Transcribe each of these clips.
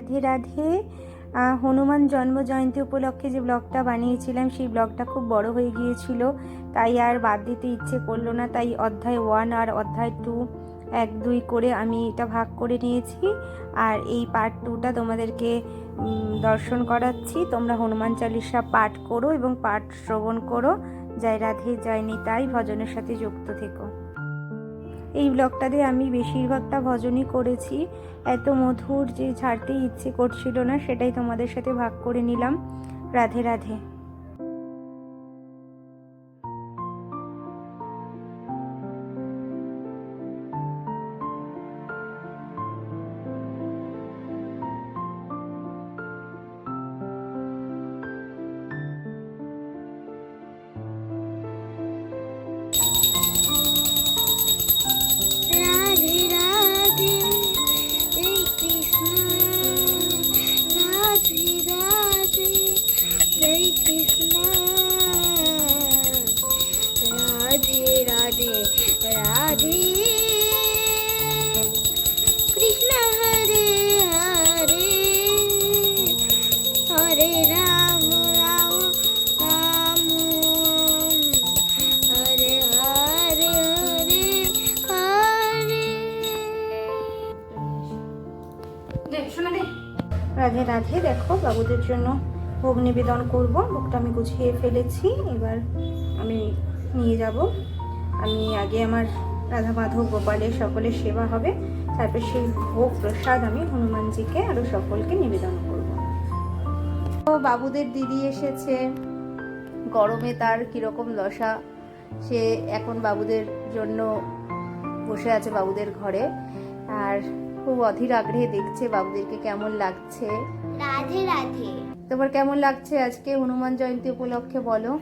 রাধে রাধে। হনুমান জন্ম জয়ন্তী উপলক্ষে যে ব্লগটা বানিয়েছিলাম, সেই ব্লগটা খুব বড় হয়ে গিয়েছিল। তাই আর বাদ দিতে ইচ্ছে করল না। তাই অধ্যায় ওয়ান আর অধ্যায় টু এক, দুই করে আমি এটা ভাগ করে নিয়েছি। আর এই পার্ট টুটা তোমাদেরকে দর্শন করাচ্ছি। তোমরা হনুমান চালিসা পাঠ করো এবং পাঠ শ্রবণ করো। জয় রাধে, জয় নিতাই। ভজনের সাথে যুক্ত থেকো। এই ব্লগটাতে আমি বেশিরভাগটা ভজনই করেছি। এত মধুর যে ছাড়তে ইচ্ছে করছিল না, সেটাই তোমাদের সাথে ভাগ করে নিলাম। রাধে রাধে। বাবুদের জন্য ভোগ নিবেদন করব। ভোগটা আমি গুছিয়ে ফেলেছি। এবার আমি নিয়ে যাব। আমি আগে আমার রাধা মাধব গোপালের সকলের সেবা হবে। তারপর সেই ভোগ প্রসাদ আমি হনুমানজিকে আরও সকলকে নিবেদন করব। তো বাবুদের দিদি এসেছে। গরমে তার কীরকম দশা? সে এখন বাবুদের জন্য বসে আছে বাবুদের ঘরে। আর খুব অধীর আগ্রহে দেখছে বাবুদেরকে কেমন লাগছে। রাধে রাধে। তোমার কেমন লাগছে আজকে হনুমান জয়ন্তী উপলক্ষে বলো?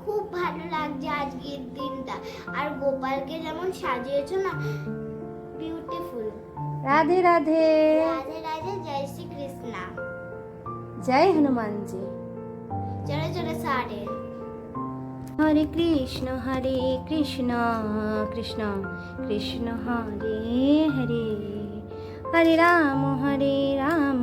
খুব ভালো লাগছে আজকের দিনটা। আর গোপালকে যেমন সাজিয়েছো না বিউটিফুল রাধে রাধে। রাধে রাধে জয় শ্রী কৃষ্ণ জয় হনুমানজি। চলো চলো সারে। হরে কৃষ্ণ হরে কৃষ্ণ কৃষ্ণ কৃষ্ণ হরে হরে। হরে রাম হরে রাম।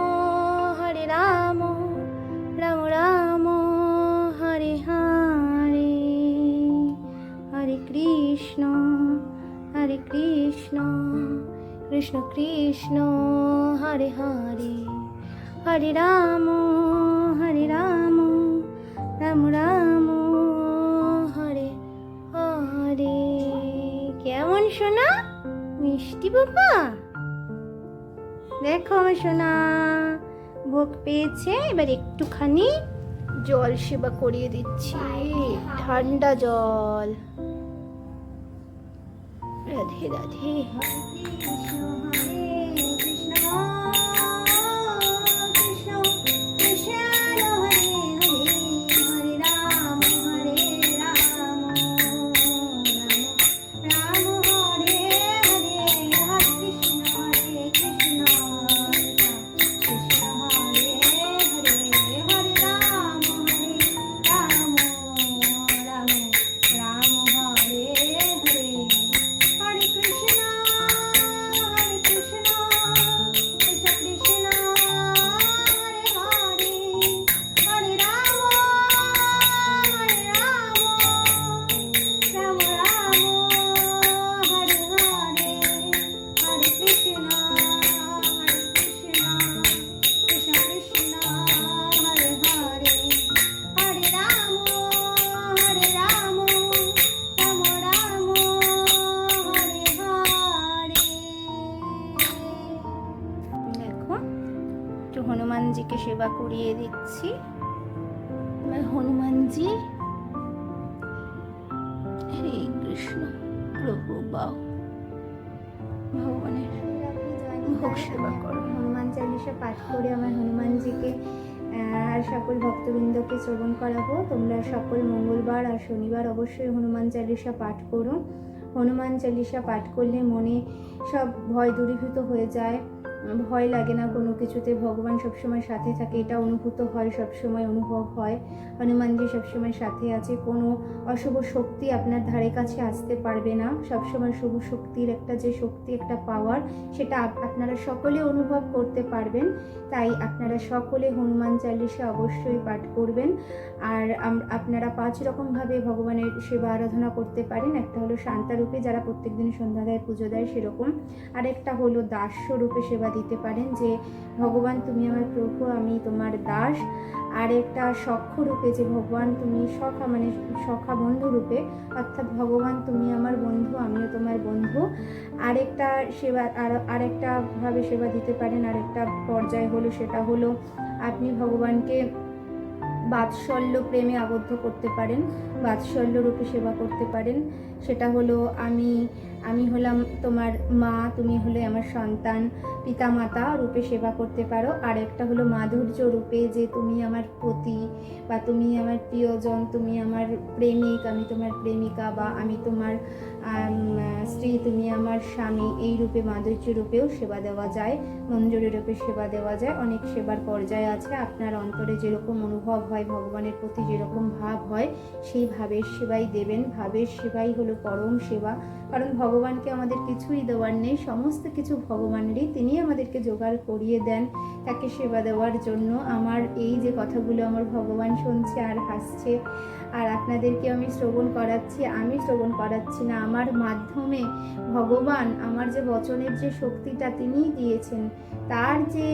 কৃষ্ণ কৃষ্ণ কৃষ্ণ, হরে হরে। হরে রাম হরে রাম রাম রাম, হরে হরে। কেমন শোনা মিষ্টি বাবা দেখো আমার সোনা, ভোগ পেয়েছে, এবার একটুখানি জল সেবা করিয়ে দিচ্ছি। ঠান্ডা জল। রাধে রাধে। হরে করিয়ে দিচ্ছি। হনুমানজি শ্রী কৃষ্ণ, প্রভু বাও ভগবানের ভোগ সেবা করো। হনুমান চালিশা পাঠ করে আমার হনুমানজিকে আর সকল ভক্তবৃন্দকে শ্রবণ করাবো। তোমরা সকল মঙ্গলবার আর শনিবার অবশ্যই হনুমান চালিশা পাঠ করো। হনুমান চালিশা পাঠ করলে মনে সব ভয় দূরীভূত হয়ে যায়। ভয় লাগে না, কোনো কিছুতে ভগবান সবসময় সাথে থাকে, এটা অনুভূত হয়, সবসময় অনুভব হয়। হনুমানজি সবসময় সাথে আছে, কোনো অশুভ শক্তি আপনার ধারে কাছে আসতে পারবে না। সবসময় শুভ শক্তির একটা যে শক্তি, একটা পাওয়ার সেটা আপনারা সকলে অনুভব করতে পারবেন। তাই আপনারা সকলে হনুমান চালিশা অবশ্যই পাঠ করবেন। আর আপনারা পাঁচ রকমভাবে ভগবানের সেবা আরাধনা করতে পারেন। একটা হলো শান্তারূপে যারা প্রত্যেকদিন সন্ধ্যা দেয়, পুজো দেয়, সেরকম। আরেকটা হলো দাস্য রূপে সেবা দিতে পারেন যে, ভগবান, তুমি আমার প্রভু, আমি তোমার দাস। আর একটা সখ্য রূপে যে, ভগবান, তুমি সখা মানে সখা বন্ধু রূপে, অর্থাৎ ভগবান, তুমি আমার বন্ধু, আমিও তোমার বন্ধু। আরেকটা সেবা, আর, আরেকটা ভাবে সেবা দিতে পারেন, আরেকটা পর্যায় হলো সেটা হলো, আপনি ভগবানকে বাৎসল্য প্রেমে আবদ্ধ করতে পারেন, বাৎসল্য রূপে সেবা করতে পারেন। সেটা হলো, আমি আমি হলাম তোমার মা, তুমি হলে আমার সন্তান। পিতা মাতা রূপে সেবা করতে পারো। আর একটা হলো মাধুর্য রূপে যে তুমি আমার পতি বা তুমি আমার প্রিয়জন, তুমি আমার প্রেমিক, আমি তোমার প্রেমিকা বা আমি তোমার স্ত্রী, তুমি আমার স্বামী। এই রূপে, মাধুর্য রূপেও সেবা দেওয়া যায়, মঞ্জুরি রূপে সেবা দেওয়া যায়। অনেক সেবার পর্যায় আছে। আপনার অন্তরে যেরকম অনুভব হয়, ভগবানের প্রতি যেরকম ভাব হয় সেই ভাবের সেবাই দেবেন। ভাবের সেবাই হলো পরম সেবা। কারণ ভগবানকে আমাদের কিছুই দেওয়ার নেই, সমস্ত কিছু ভগবানেরই। তিনি আমাদেরকে জোগাড় করিয়ে দেন, তাকে সেবা দেওয়ার জন্য। আমার এই যে কথাগুলো আমার ভগবান শুনছে আর হাসছে, আর আপনাদেরকে আমি শ্রবণ করাচ্ছি, আমি শ্রবণ করাচ্ছি না, আমার মাধ্যমে ভগবান আমার যে বচনের যে শক্তিটা তিনিই দিয়েছেন, তার যে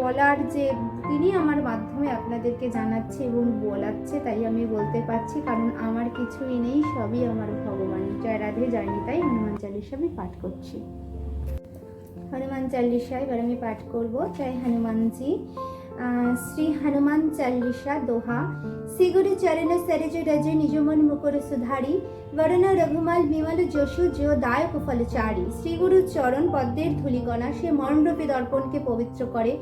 বলার যে তিনি আমার মাধ্যমে আপনাদেরকে জানাচ্ছে এবং বলাচ্ছে, তাই আমি বলতে পারছি, কারণ আমার কিছুই নেই, সবই আমার জয় রাধে, জয় নিতাই, হনুমান চালিশা আমি পাঠ করছি। হনুমান চালিশা, এবার আমি পাঠ করব। জয় হনুমানজি। শ্রী হনুমান চালিশা দোহা। শ্রী গুরু চরণ সরজ রজ নিজ মন মুকুর সুধারি। বরণ রঘুমাল বিমল যশু জো দায়ক ফলচারী শ্রী গুরু চরণ পদ্মের ধূলিকণা সে মণ্ডপে দর্পণকে পবিত্র করে।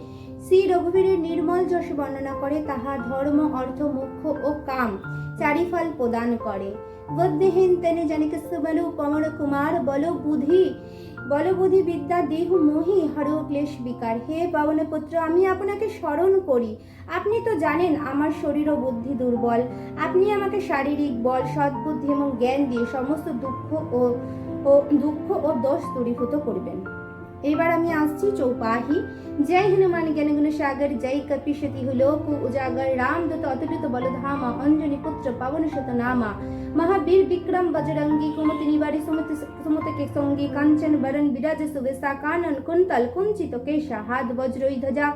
শ্রী রঘুবীরের নির্মল যশ বর্ণনা করে, তাহা ধর্ম, অর্থ, মুখ্য ও কাম চারি ফল প্রদান করে। বুদ্ধিহীন তেনে জনিক সুবলু কমল কুমার বল বুদ্ধি বলবুদ্ধি বিদ্যা দেহ মোহি হর ক্লেশ বিকার হে পাবন পুত্র আমি আপনাকে স্মরণ করি। আপনি তো জানেন আমার শরীর ও বুদ্ধি দুর্বল। আপনি আমাকে শারীরিক বল, সদ্বুদ্ধি এবং জ্ঞান দিয়ে সমস্ত দুঃখ ও ও দুঃখ ও দোষ দূরীভূত করবেন। এবার আমি আসছি চৌপাহি। জয় হনুমান, জ্ঞান গুণ সাগর, জয় কপিশতি লোক, উজাগর রাম দূত অতুলিত বলধামা, অঞ্জনী পুত্র, পবন শত મહાવીર વિક્રમ બજરંગી કુમતિની વાળી સુમતિ સુમતકે સોંગી કાંચન બરન બિરાજ સુવેશા કાનન કુંતલ કુંચિત કેશા હાથ વજ્રોઈ ધજા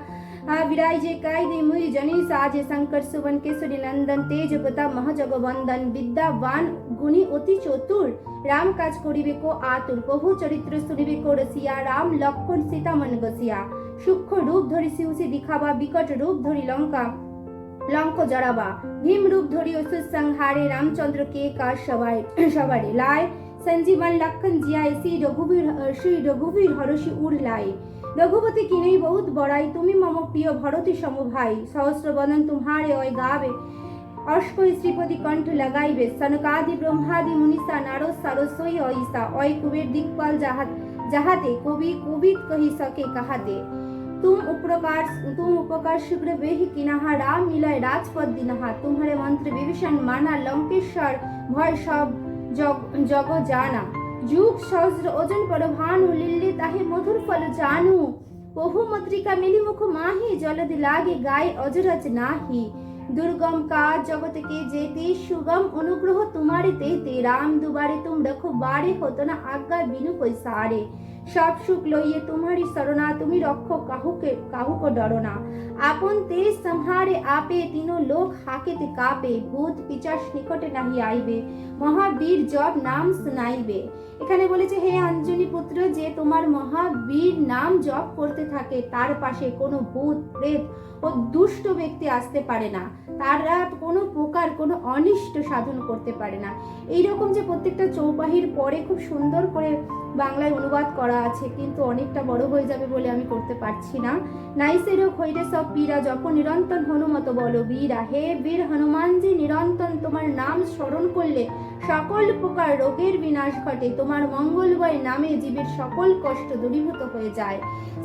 આ વિરાય જે કાયદે મુય જની સાજે શંકર સુવન કેસરી নন্দন, তেজ প্রতাপ মহাজগবন্দন বিদ্যাবান, গুণী, অতি চতুর, রাম কাজ করিবে কো আতুর, বহু চরিত্র শুনিবে কো রসিয়া, রাম, লক্ষণ সীতা মন বসিয়া, সূক্ষ্ম রূপ ধরি শিউসি দিখাবা বিকট রূপ ধরি লঙ্কা লঙ্ক জড়াবা। ভীম রূপ ধরি অসুর সংহারে রামচন্দ্র কে কাজ সবাই সবারে লায় সঞ্জীবন লক্ষণ জিয়ায় শ্রী রঘুবীর শ্রী রঘুবীর হরষি উড় লাই। রঘুপতি কিনেই বহুত বড়াই, তুমি মম প্রিয় ভরতী সম ভাই সহস্র বদন তোমারে ওই গাবে অস্কই শ্রীপতি কণ্ঠ লাগাইবে। সনকাদি ব্রহ্মাদি মুনিষা, নারদ সারস্বই ঐসা অয় কুবের দিকপাল যাহাত, যাহাতে কবি, কবিত কহি সকে কাহাতে। तुम उपकार तुम उपकार शीघ्र वेहि किनाहा राम मिलय राजपद दिनहा तुम्हारे मंत्र विभीषण माना लंकेश्वर ভয় সব জগ জগ জানা যুগ সহস্র ওজন পর ভানু লিল্লি তাহে মধুর ফল জানু বহু মত্রিকা মিলি মুখ মাহি জলদি লাগে গায়ে অজরজ নাহি দুর্গম কাজ জগত কে যেতে সুগম অনুগ্রহ তোমারে তেতে রাম দুবারে তুম রখো বারে হতো না আজ্ঞা বিনু পৈসারে সব সুখ লইয়ে তোমারি শরণা, তুমি রক্ষ কাহুকে কাহুকে ডরো না। আপন তেজ সংহারে আপে, তিনো লোক হাকেতে কাপে, ভূত পিচাস নিকটে নাহি আইবে, মহাবীর জব নাম শুনাইবে। এখানে বলেছে, হে অঞ্জনী পুত্র, যে তোমার মহাবীর নাম জপ করতে থাকে, তার পাশে কোনো ভূত, প্রেত ও দুষ্ট ব্যক্তি আসতে পারে না। তারা কোনো প্রকার, কোনো অনিষ্ট সাধন করতে পারে না। এইরকম যে প্রত্যেকটা চৌপাহির পরে খুব সুন্দর করে বাংলায় অনুবাদ করা আছে, কিন্তু অনেকটা বড় হয়ে যাবে বলে আমি করতে পারছি না। নাইসের খৈরে সব পীরা যখন নিরন্তর হনুমত বলো, বীরা, হে বীর হনুমানজি, নিরন্তর তোমার নাম স্মরণ করলে সকল প্রকার রোগের বিনাশ ঘটে, তোমার মঙ্গলময় নামে জীবের সকল কষ্ট দূরীভূত হয়ে যায়।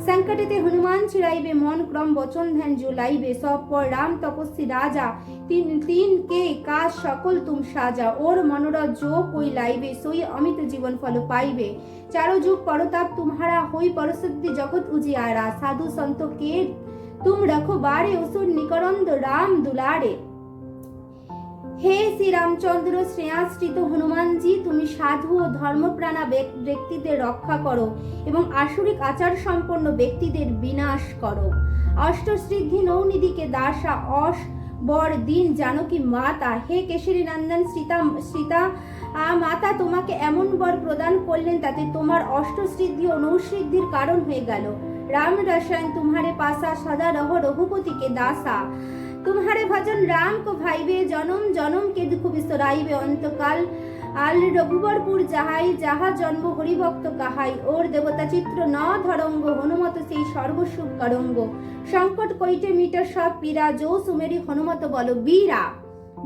সংকটেতে হনুমান ছিড়াইবে, মন ক্রম বচন ধ্যান জুলাইবে সব পর রাম তপস্বী রাজা, তিন তিন কে কাজ সকল তুম সাজা, ওর মনোরথ যো কই লাইবে, সই অমিত জীবন ফল পাইবে। চারো যুগ পরতাপ তুমহারা, হই পরসুদ্ধি জগৎ উজিয়ারা, সাধু সন্ত কে, তুম রাখো বারে অসুর নিকরন্দ রাম দুলারে। হে শ্রীরামচন্দ্র, শ্রেয়াশ্রিত হনুমানজি, তুমি সাধু ও ধর্মপ্রাণা ব্যক্তিদের রক্ষা করো এবং আসুরিক আচার সম্পন্ন ব্যক্তিদের বিনাশ করো। অষ্টসৃদ্ধি নৌনিধিকে দাসা অস বর দিন জানকী মাতা, হে কেশরী নন্দন সীতা সীতা মাতা, তোমাকে এমন বর প্রদান করলেন তাতে তোমার অষ্টসৃদ্ধি ও নৌসৃদ্ধির কারণ হয়ে গেল। রাম রসায়ন, তোমারে পাশা সদা রহ রঘুপতিকে দাসা। तुम्हारे भजन राम को भाईबे जन्म जन्म के दुख बिसराइबे অন্তকাল আল রঘুবরপুর যাহাই যাহা জন্ম হরিভক্ত কাহাই ওর দেবতা চিত্র ন ধরঙ্গ হনুমত সেই সর্বসুখ করঙ্গ সংকট কইটে মিটার সব পীরা যৌ সুমেরি হনুমত বল বীরা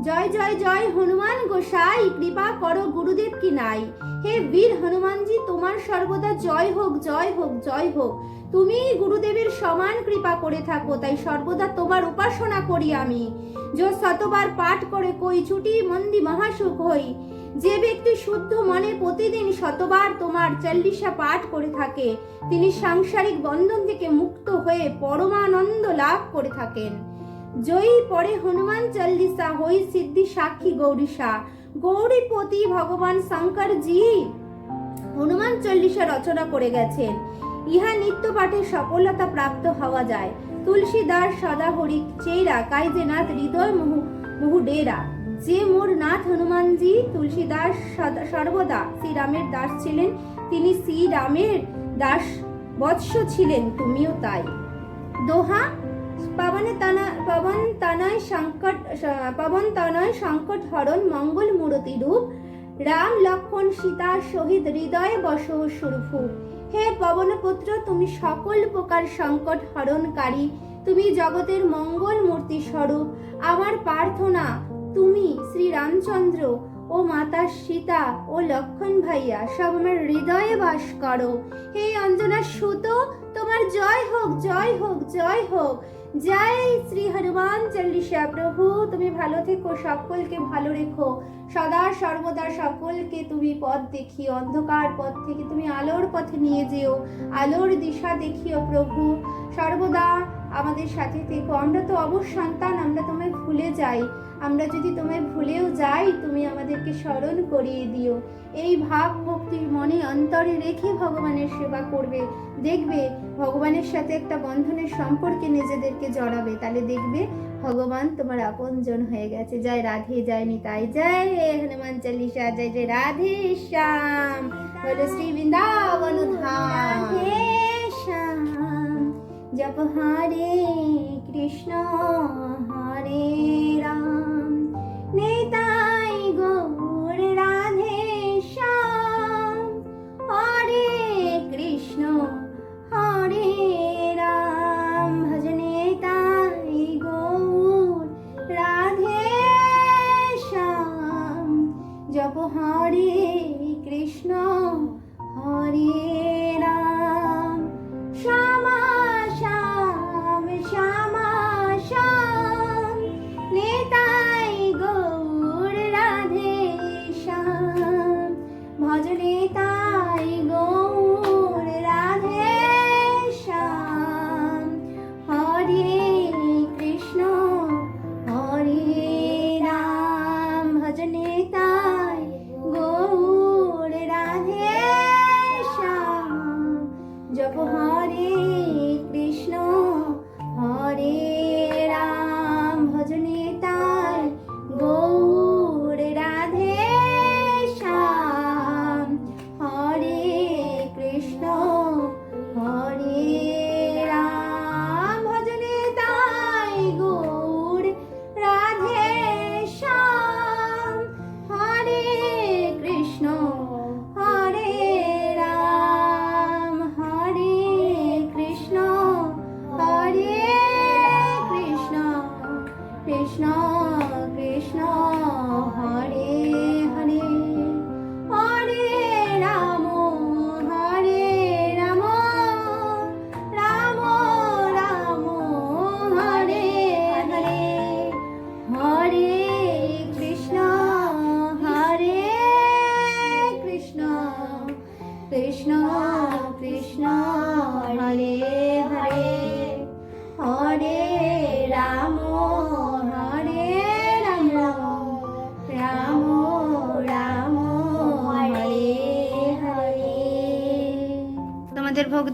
জয় জয় জয় হনুমান গোসাই, কৃপা করো গুরুদেব কি নাই। হে বীর হনুমানজি, তোমার সর্বদা জয় হোক জয় হোক জয় হোক। তুমি গুরুদেবের সমান কৃপা করে থাকো, তাই সর্বদা তোমার উপাসনা করি আমি। যে শতবার পাঠ করে কই, ছুটি মন্দি মহাসুখ হই। যে ব্যক্তি শুদ্ধ মনে প্রতিদিন শতবার তোমার চল্লিশা পাঠ করে থাকে, তিনি সাংসারিক বন্ধন থেকে মুক্ত হয়ে পরমানন্দ লাভ করে থাকেন। জয়ী পরে হনুমান চল্লিশা হই সিদ্ধি সাক্ষী গৌরীশা গৌরীপতি ভগবান শঙ্কর জি হনুমান চল্লিশা রচনা করে গেছেন। ইহা নিত্য পাঠে সফলতা প্রাপ্ত হওয়া যায়। তুলসীদাস সদা হরি চেরা কাইজেনাথ হৃদয় মুহু মুহু ডেরা যে মোর নাথ হনুমানজি, তুলসীদাস সদা- সর্বদা শ্রীরামের দাস ছিলেন। তিনি শ্রীরামের দাস বৎস ছিলেন, তুমিও তাই। দোহা, পাবনে তানা পবন তানয় সংকট পবন তনয় সংকট হরণ মঙ্গল মূরতি রূপ। রাম লক্ষণ সীতা শহীদ হৃদয়ে বস সুরভু হে পবনপুত্র, তুমি সকল প্রকার সংকট হরণকারী। তুমি জগতের মঙ্গল মূর্তি স্বরূপ। আমার প্রার্থনা, তুমি শ্রী রামচন্দ্র ও মাতা সীতা ও লক্ষণ ভাইয়া সব আমার হৃদয়ে বাস করো। হে অঞ্জনা সুত, তোমার জয় হোক জয় হোক জয় হোক। জয় শ্রী হনুমান চল্লিশা প্রভু, তুমি ভালো থেকো, সকলকে ভালো রেখো। সদা সর্বদা সকলকে তুমি পথ দেখিও, অন্ধকার পথ থেকে তুমি আলোর পথে নিয়ে যেও, আলোর দিশা দেখিও প্রভু। সর্বদা আমাদের সাথে থেকো। আমরা তো অবশ সন্তান আমরা তোমায় ভুলে যাই। আমরা যদি তোমায় ভুলেও যাই, তুমি আমাদেরকে স্মরণ করিয়ে দিও। এই ভাব ভক্তির মনে অন্তরে রেখে ভগবানের সেবা করবে। দেখবে, ভগবানের সাথে একটা বন্ধনের সম্পর্কে নিজেদেরকে জড়াবে। তাহলে দেখবে, ভগবান তোমার আপনজন হয়ে গেছে। জয় রাধে, জয় নিতাই, জয় হনুমান চালিশা জয় জয় রাধে, শ্যাম। শ্রী বৃন্দাবন ধাম। জপ হরে কৃষ্ণ হরে রাম নেতাই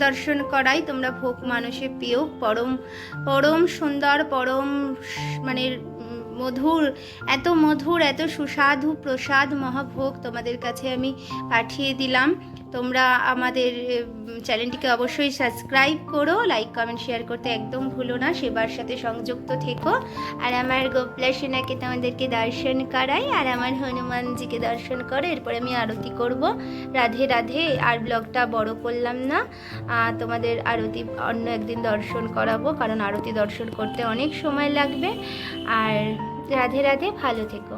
দর্শন করাই তোমরা ভোগ মানুষে পেও পরম পরম সুন্দর, পরম মানে মধুর, এত মধুর, এত সুস্বাদু, প্রসাদ, মহাভোগ তোমাদের কাছে আমি পাঠিয়ে দিলাম। তোমরা আমাদের চ্যানেলটিকে অবশ্যই সাবস্ক্রাইব করো, লাইক, কমেন্ট, শেয়ার করতে একদম ভুলো না, সেবার সাথে সংযুক্ত থেকো। আর আমার গোপলা সেনাকে তোমাদেরকে দর্শন করাই, আর আমার হনুমানজিকে দর্শন করো, এরপর আমি আরতি করব। রাধে রাধে, আর ব্লগটা বড় করলাম না তোমাদের আরতি অন্য একদিন দর্শন করাবো, কারণ আরতি দর্শন করতে অনেক সময় লাগবে। আর রাধে রাধে, ভালো থেকো।